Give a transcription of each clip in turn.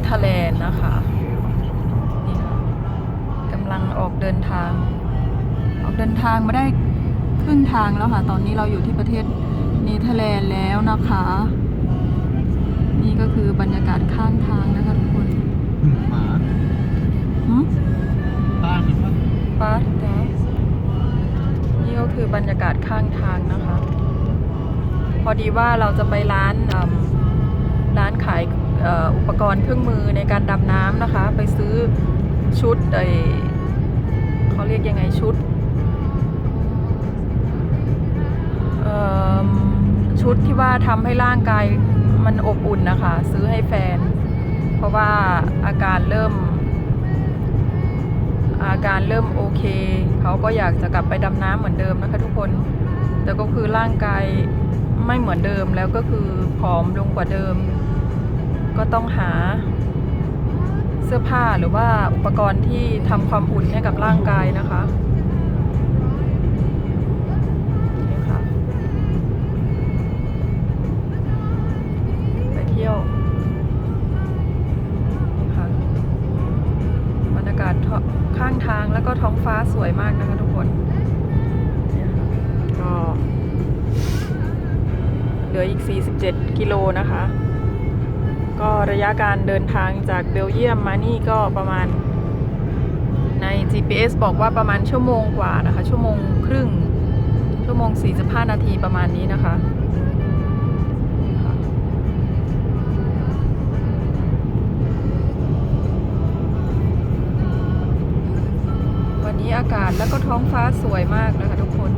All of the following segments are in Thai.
ทศเนเธอร์แลนด์นะคะนี่ค่ะกำลังออกเดินทาง ออกเดินทางมาได้ครึ่งทางแล้วค่ะ ตอนนี้เราอยู่ที่ประเทศเนเธอร์แลนด์แล้วนะคะ นี่ก็คือบรรยากาศข้างทางนะคะทุกคนหมาหึป้าคิดว่าปาร์ตเดนี่ก็คือบรรยากาศข้างทางนะคะ พอดีว่าเราจะไปร้านอืมร้านขายเอุปกรณ์เครื่องมือในการดำน้ำนะคะ ไปซื้อชุดไอเขาเรียกยังไงชุดชุดที่ว่าทำให้ร่างกายมันอบอุ่นนะคะ ซื้อให้แฟน เพราะว่าอาการเริ่ม อาการเริ่มโอเค เขาก็อยากจะกลับไปดำน้ำเหมือนเดิมนะคะทุกคน แต่ก็คือร่างกายไม่เหมือนเดิมแล้วก็คือผอมลงกว่าเดิม ก็ต้องหาเสื้อผ้าหรือว่าอุปกรณ์ที่ทำความอุ่นให้กับร่างกายนะคะนี่ค่ะไปเที่ยวค่ะบรรยากาศข้างทางแล้วก็ท้องฟ้าสวยมากนะคะทุกคนก็เหลืออีก 47 กิโลนะคะ ก็ระยะการเดินทางจากเบลเยียมมานี่ก็ประมาณใน GPS บอกว่าประมาณชั่วโมงกว่านะคะ ชั่วโมงครึ่ง ชั่วโมง 45 นาทีประมาณนี้นะคะนี่ค่ะวันนี้อากาศแล้วก็ท้องฟ้าสวยมากเลยค่ะทุกคน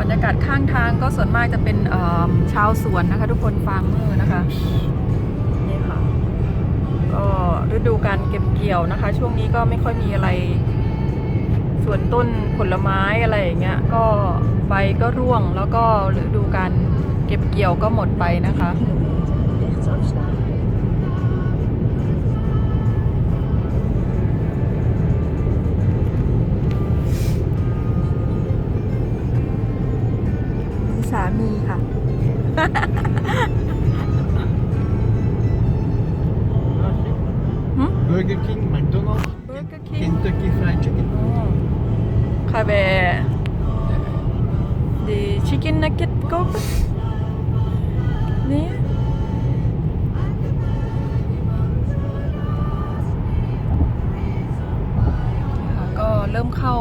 บรรยากาศข้างทางก็ส่วนมากจะเป็นชาวสวนนะคะ ทุกคนฟาร์มเมอร์นะคะนี่ค่ะก็ฤดูการเก็บเกี่ยวนะคะ ช่วงนี้ก็ไม่ค่อยมีอะไร ส่วนต้นผลไม้อะไรอย่างเงี้ยก็ใบก็ร่วงแล้วก็ฤดูการเก็บเกี่ยวก็หมดไปนะคะ สามีค่ะหึ Burger King, McDonald's, Burger King Kentucky Fried Chicken. Kan we de chicken nugget kopen? Nee? ค่ะก็เริ่มเข้า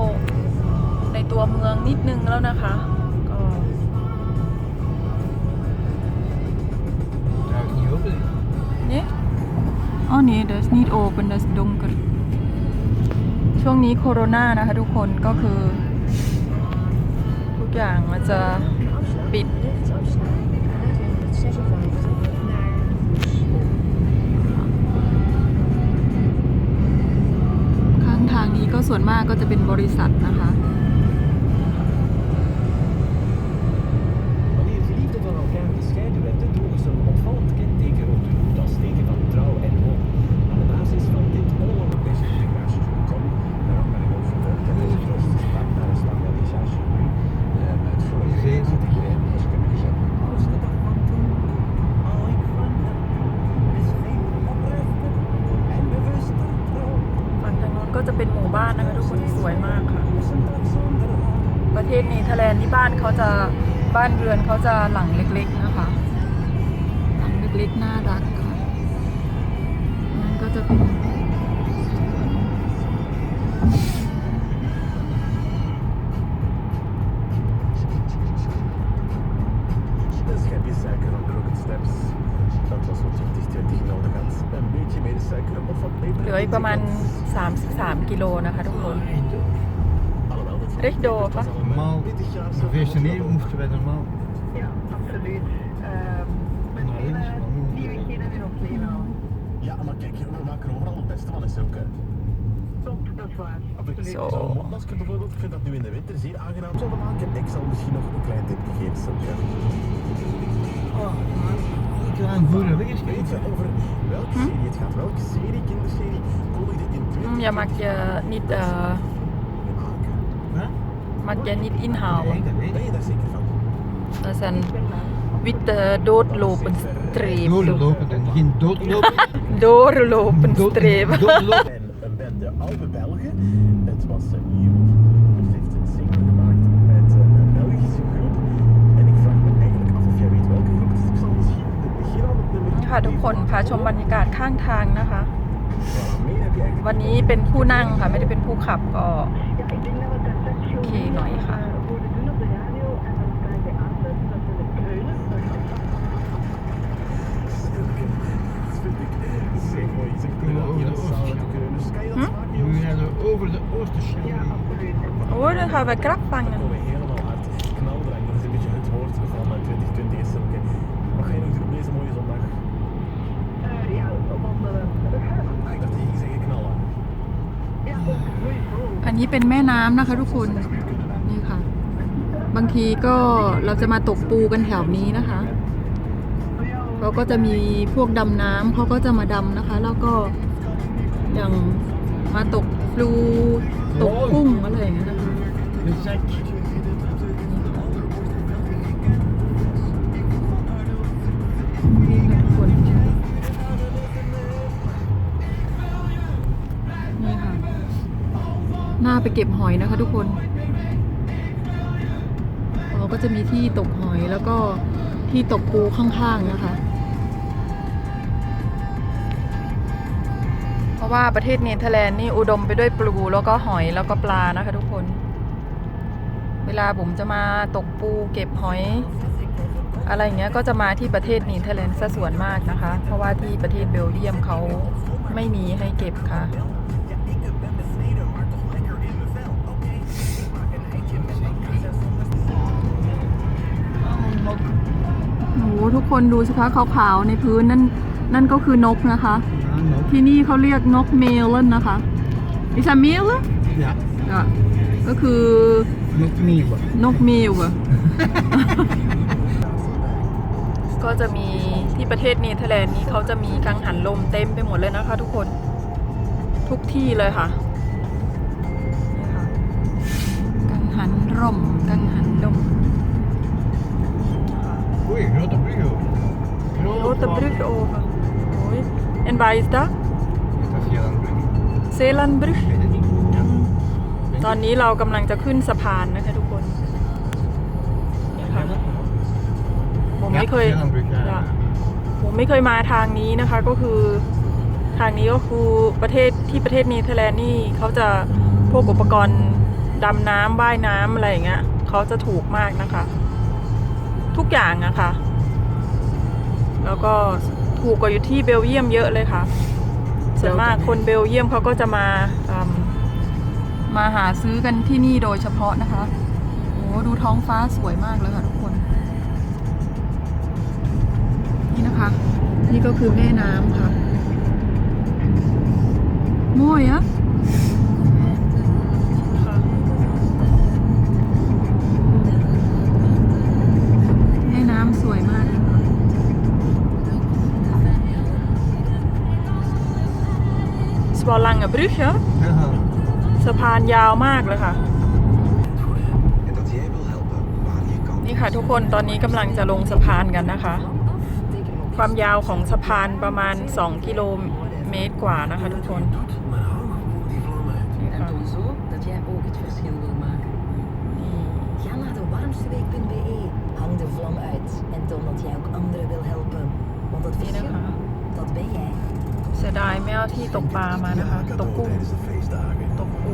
ในตัวเมืองนิดนึงแล้วนะคะ อ๋อนี่เดสนีดโอเป็นเดสดงกรช่วงนี้โคโรนานะคะทุกคนก็คือ ทุกอย่างมันจะ Afslaan. Piet. Rechts afslaan. A256 naar Moes. ข้างทางนี้ก็ส่วนมากก็จะเป็นบริษัทนะคะ ก็จะเป็นหมู่บ้านนะคะทุกคนสวยมากค่ะ Is een dag zonder haar. ประเทศเนเธอร์แลนด์ที่บ้านเขาจะบ้านเรือนเขาจะหลังเล็กๆนะคะ หลังเล็กๆน่ารักค่ะนั่นก็จะเป็น een Normaal, 20 jaar zo een feestje groot. neer moesten wij normaal Ja, absoluut. naar links, maar nu Ja, maar kijk, we maken overal het beste van is ook. top, dat is waar. Zo. Zo'n mondmasker bijvoorbeeld, ik vind dat nu in de winter zeer aangenaam zouden maken. Ik zal misschien nog een klein tipje geven, Sylvia. Ik ga een goede weg eens Weet je over welke serie het gaat? Welke serie, kinderserie, kondigde in 20 Hm, ja, mag je niet, eh? Mag je niet inhalen. Nee, dat weet ik. Dat zijn witte doodlopend streep. Doorlopen en geen doodlopen. Doorlopend Do streep. Doodlopen. En bende oude Belgen. Het was een nieuw. Het heeft een single gemaakt met een Belgische groep. En ik vraag me eigenlijk af of jij weet welke groep het is. Ik zal misschien het begin al het nummer ค่ะทุกคนพาชมบรรยากาศข้างทางนะคะ Voilà, meer heb je eigenlijk วันนี้เป็นผู้นั่งค่ะ ไม่ได้เป็นผู้ขับก็ Oké, nou ja. Hm? hm? We gaan over de Oosterschelde. Oh, dan gaan we krap vangen. นี้เป็นแม่น้ำนะคะทุกคนนี่ค่ะ บางทีก็เราจะมาตกปูกันแถวนี้นะคะเขาก็จะมีพวกดำน้ำเขาก็จะมาดำนะคะ แล้วก็อย่างมาตกปลูตกกุ้งอะไรอย่างเงี้ยนะคะ หน้าไปเก็บหอยนะคะทุกคนเราก็จะมีที่ตกหอยแล้วก็ที่ตกปูข้างๆนะคะ เพราะว่าประเทศเนเธอร์แลนด์นี่อุดมไปด้วยปลูแล้วก็หอยแล้วก็ปลานะคะทุกคน เวลาผมจะมาตกปูเก็บหอย อะไรอย่างเงี้ยก็จะมาที่ประเทศเนเธอร์แลนด์ซะส่วนมากนะคะ เพราะว่าที่ประเทศเบลเยียมเขาไม่มีให้เก็บค่ะ ทุกคนดูสิคะขาวๆในพื้นนั่นนั่นก็คือนกนะคะ Ah, nog. ที่นี่เขาเรียกนกเมลนนะคะดิฉันเมลน Ja, อะก็คือ nog nieuw. นกเมลอะก็จะมีที่ประเทศเนเธอร์แลนด์นี้เขาจะมีกังหันลมเต็มไปหมดเลยนะคะ ทุกคนทุกที่เลยค่ะนี่ค่ะกังหันร่มกังหันลม Oei, grote brug over. Grote brug over. Mooi. En waar is dat? Is dat Zeelandbrug? เซลันบรึก Ik weet het niet. Ja. Denk ตอน je? นี้เรากำลังจะขึ้นสะพานนะคะทุกคนนี่ค่ะผมไม่เคย Ja, Zeelandbrug, ja. ja ผมไม่เคยมาทางนี้นะคะ ก็คือทางนี้ก็คือประเทศที่ประเทศเนเธอร์แลนด์นี่เขาจะพวกอุปกรณ์ดำน้ำว่ายน้ำอะไรอย่างเงี้ยเขาจะถูกมากนะคะ ทุกอย่างอะค่ะ แล้วก็ถูกกว่าอยู่ที่เบลเยียมเยอะเลยค่ะส่วนมากคนเบลเยียมเขาก็จะมาอืมมาหาซื้อกันที่นี่โดยเฉพาะนะคะโอ้ดูท้องฟ้าสวยมากเลยค่ะทุกคน นี่นะคะ นี่ก็คือแม่น้ำค่ะ โม่ยอะค่ะ สวอลังอะบรึกเหรอ Aha. สะพานยาวมากเลยค่ะ En dat jij wil helpen waar je kan. นี่ค่ะทุกคนตอนนี้กำลังจะลงสะพานกันนะคะ ความยาวของสะพานประมาณ 2 กิโลเมตรกว่านะคะทุกคน Maar hou gewoon die vlam uit. นี่ En ค่ะ toon zo dat jij ook het verschil wil maken. นี่ Ga naar de warmsteweek.be. Hang de vlam uit en toon dat jij ook anderen wil helpen. Want het นี่นะ verschil, คะ dat ben jij. เสียดายไม่เอาที่ตกปลามานะคะ ตกกุ้งตกปู